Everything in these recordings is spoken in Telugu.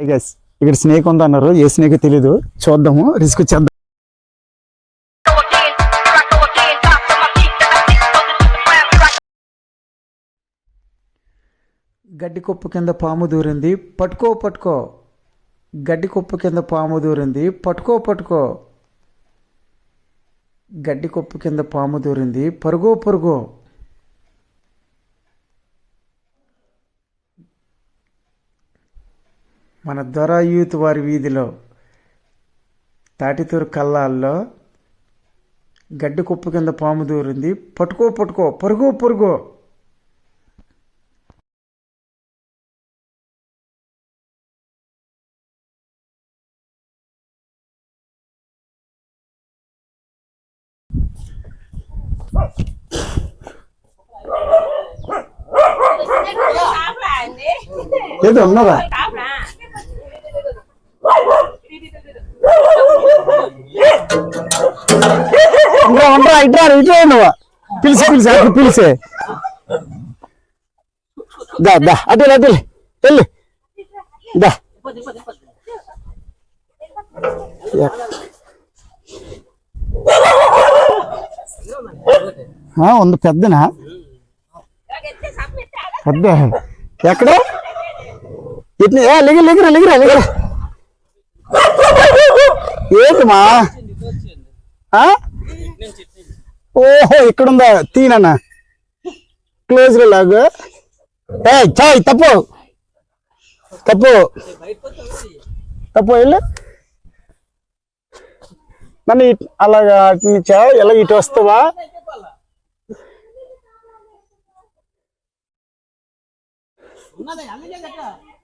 గైస్ ఇక్కడ స్నేక్ ఉంది అన్నారు ఏ స్నేక్ తెలీదు. చూద్దాము. రిస్క్ చేద్దాం గడ్డి కుప్పు కింద పాము దూరింది. పట్టుకో పట్టుకో. గడ్డి కుప్ప కింద పాము దూరింది. పట్టుకో పట్టుకో. గడ్డి కుప్పు కింద పాము దూరింది. పరుగో పరుగో. మన దొర యూత్ వారి వీధిలో తాటితూరు కల్లాల్లో గడ్డి కుప్ప కింద పాము దూరింది. పట్టుకో పట్టుకో పరుగో పరుగో. ఏదో ఉన్నదా ఉండరా ఇట్రా ఇట్రా నువ్వు. పిలిచి పిలిచి అక్కడ పిలిచే. దా దా అటు అటు వెళ్ళి. దా. ఎక్- ఉంది పెద్దనా? పెద్ద. ఎక్కడ? ఇట్ని ఏ లిగ ఏంటమ్మా ఓహో ఇక్కడుందా? తీనన్నా. క్లోజ్ లాగు. ఏ చాయ్ తప్పు. తప్పు. తప్పు వెళ్ళు. నన్ను అలాగా అటు నుంచా ఎలా ఇటు వస్తావా? ఏయ్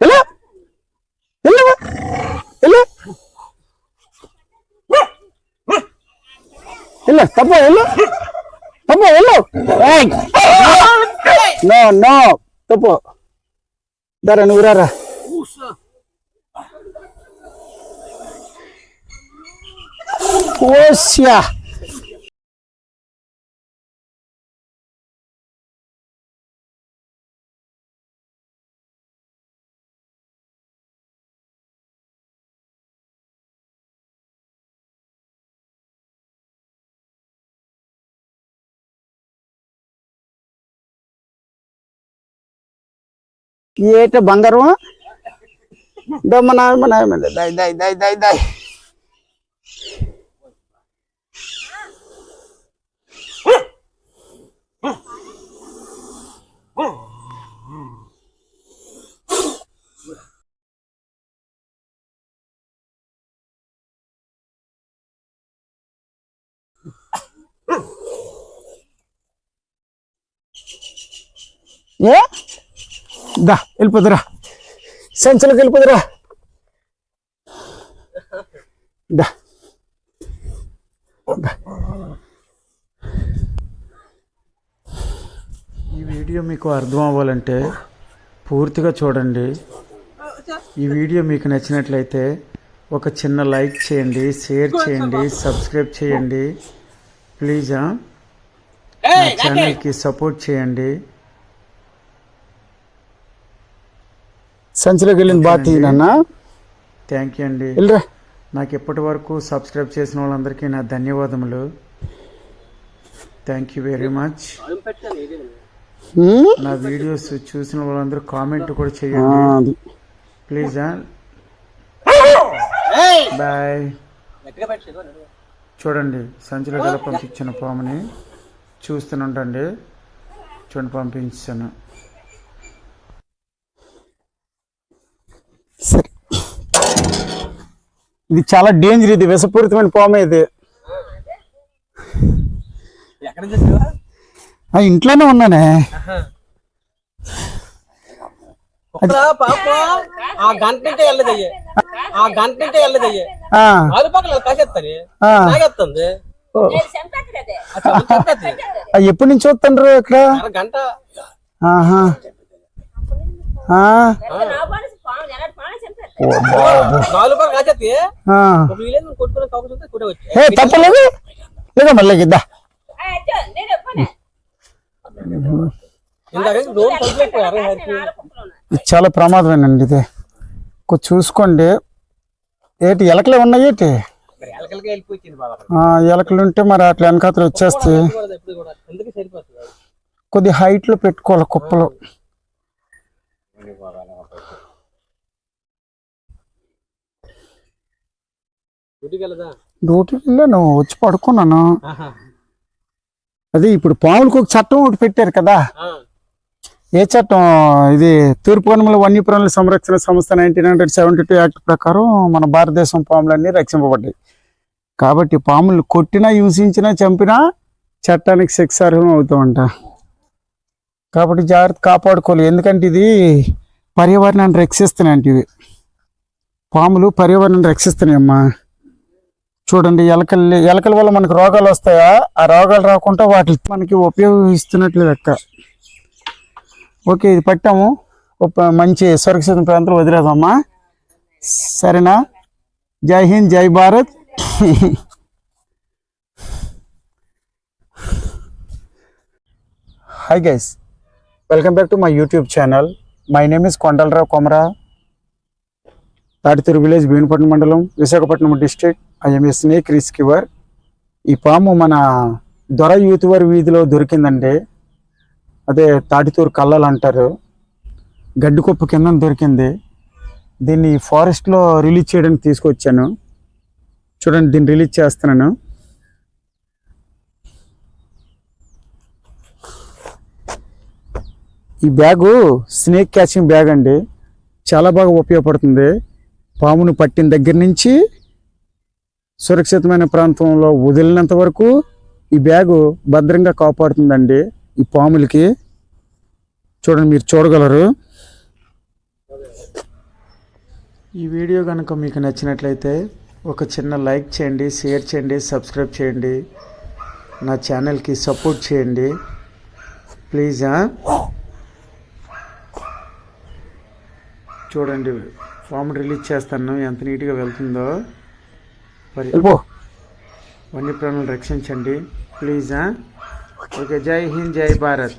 వెళ్ళు వెళ్ళు వెళ్ళు వెళ్ళు తప్పు వెళ్ళు తప్పు వెళ్ళు ఏయ్ నో నో తప్పు దరా నువ్వు ఏట బంగారం దమ్మన దాయ్ దాయ్ దాయ్ దాయ్ దాయ్ ఏ దా వెళ్ళిపోదురా. సంచులకు వెళ్ళిపోదురా. దా. ఈ వీడియో మీకు అర్థం అవ్వాలంటే పూర్తిగా చూడండి. ఈ వీడియో మీకు నచ్చినట్లయితే ఒక చిన్న లైక్ చేయండి షేర్ చేయండి సబ్స్క్రైబ్ చేయండి. ప్లీజ్? నా ఛానల్కి సపోర్ట్ చేయండి. సంచులకు వెళ్ళింది బాగా తీయనన్నా థ్యాంక్ యూ అండి. వెళ్ళరా. నాకు ఇప్పటి వరకు సబ్స్క్రైబ్ చేసిన వాళ్ళందరికీ నా ధన్యవాదములు. Thank you very much? నా వీడియోస్ చూసిన వాళ్ళందరూ కామెంట్ కూడా చేయండి. అది. ప్లీజ్ బాయ్ చూడండి సంచిలో గల పంపించిన పాముని చూస్తూనుంటండి చూడండి పంపించాను. సరే. ఇది చాలా డేంజర్ ఇది విషపూరితమైన పాము ఇది. ఎక్కడ నుంచి వచ్చావా? ఆ, ఇంట్లోనే ఉన్నానే. ఆ గంట నుంచే వెళ్ళదయ్యే ఆ గంట వెళ్ళదయ్యే పక్కన. తాగేస్తుంది. ఎప్పటి నుంచి వస్తుండ్రు ఇక్కడ? గంట. ఆహా. తప్పలేదు? లేదా మళ్ళీ ఇద్దా. ఇది చాలా ప్రమాదమేనండి ఇది. కొంచెం చూసుకోండి. ఏంటి ఎలకలే ఉన్నాయి ఏంటి? ఎలకలు ఉంటే మరి అట్లా వెనకాతలు వచ్చేస్తాయి కొద్ది హైట్లో పెట్టుకోవాలి కుప్పలు. డ్యూటీకి వెళ్ళాను వచ్చి పడుకున్నాను. అది ఇప్పుడు పాములకు ఒక చట్టం ఒకటి పెట్టారు కదా. ఏ చట్టం? ఇది తూర్పు కనుమల వన్యప్రాణుల సంరక్షణ సంస్థ nineteen hundred seventy two act ప్రకారం మన భారతదేశం పాములన్నీ రక్షింపబడ్డాయి. కాబట్టి పాములు కొట్టినా హింసించినా చంపినా చట్టానికి శిక్షార్హం అవుతామంట. కాబట్టి జాగ్రత్త కాపాడుకోవాలి. ఎందుకంటే ఇది పర్యావరణాన్ని రక్షిస్తున్నాయి ఇవి. పాములు పర్యావరణాన్ని రక్షిస్తున్నాయమ్మా. చూడండి ఎలకలు ఎలకల వల్ల మనకు రోగాలు వస్తాయా? ఆ రోగాలు రాకుండా వాటి మనకి ఉపయోగిస్తున్నట్లు లెక్క. ఓకే ఇది పట్టాము. ఒక మంచి సురక్షిత ప్రాంతం వదిలేదమ్మా సరేనా? జై హింద్ జై Bharat. Hi guys welcome back to my YouTube channel my name is Kondalarao Komara Tatituru village Bhimapatnam మండలం Visakhapatnam district I'm a snake rescuer. ఈ పాము మన దొర యూత్వర్ వారి వీధిలో దొరికిందండి. అదే తాటితూరు కళ్ళలు అంటారు. గడ్డి కుప్ప కింద దొరికింది. దీన్ని ఫారెస్ట్లో రిలీజ్ చేయడానికి తీసుకొచ్చాను. చూడండి దీన్ని రిలీజ్ చేస్తున్నాను. ఈ బ్యాగు స్నేక్ క్యాచింగ్ బ్యాగ్ అండి. చాలా బాగా ఉపయోగపడుతుంది. పామును పట్టిన దగ్గర నుంచి సురక్షితమైన ప్రాంతంలో వదిలినంత వరకు ఈ బ్యాగు భద్రంగా కాపాడుతుందండి ఈ పాములకి. చూడండి మీరు చూడగలరు. ఈ వీడియో కనుక మీకు నచ్చినట్లయితే ఒక చిన్న లైక్ చేయండి షేర్ చేయండి సబ్స్క్రైబ్ చేయండి. నా ఛానల్కి సపోర్ట్ చేయండి. ప్లీజ్ చూడండి ఫామ్ రిలీజ్ చేస్తాను. ఎంత నీట్గా వెళ్తుందో. మరి రక్షించండి ప్లీజ్ ఓకే జై హింద్ జై భారత్.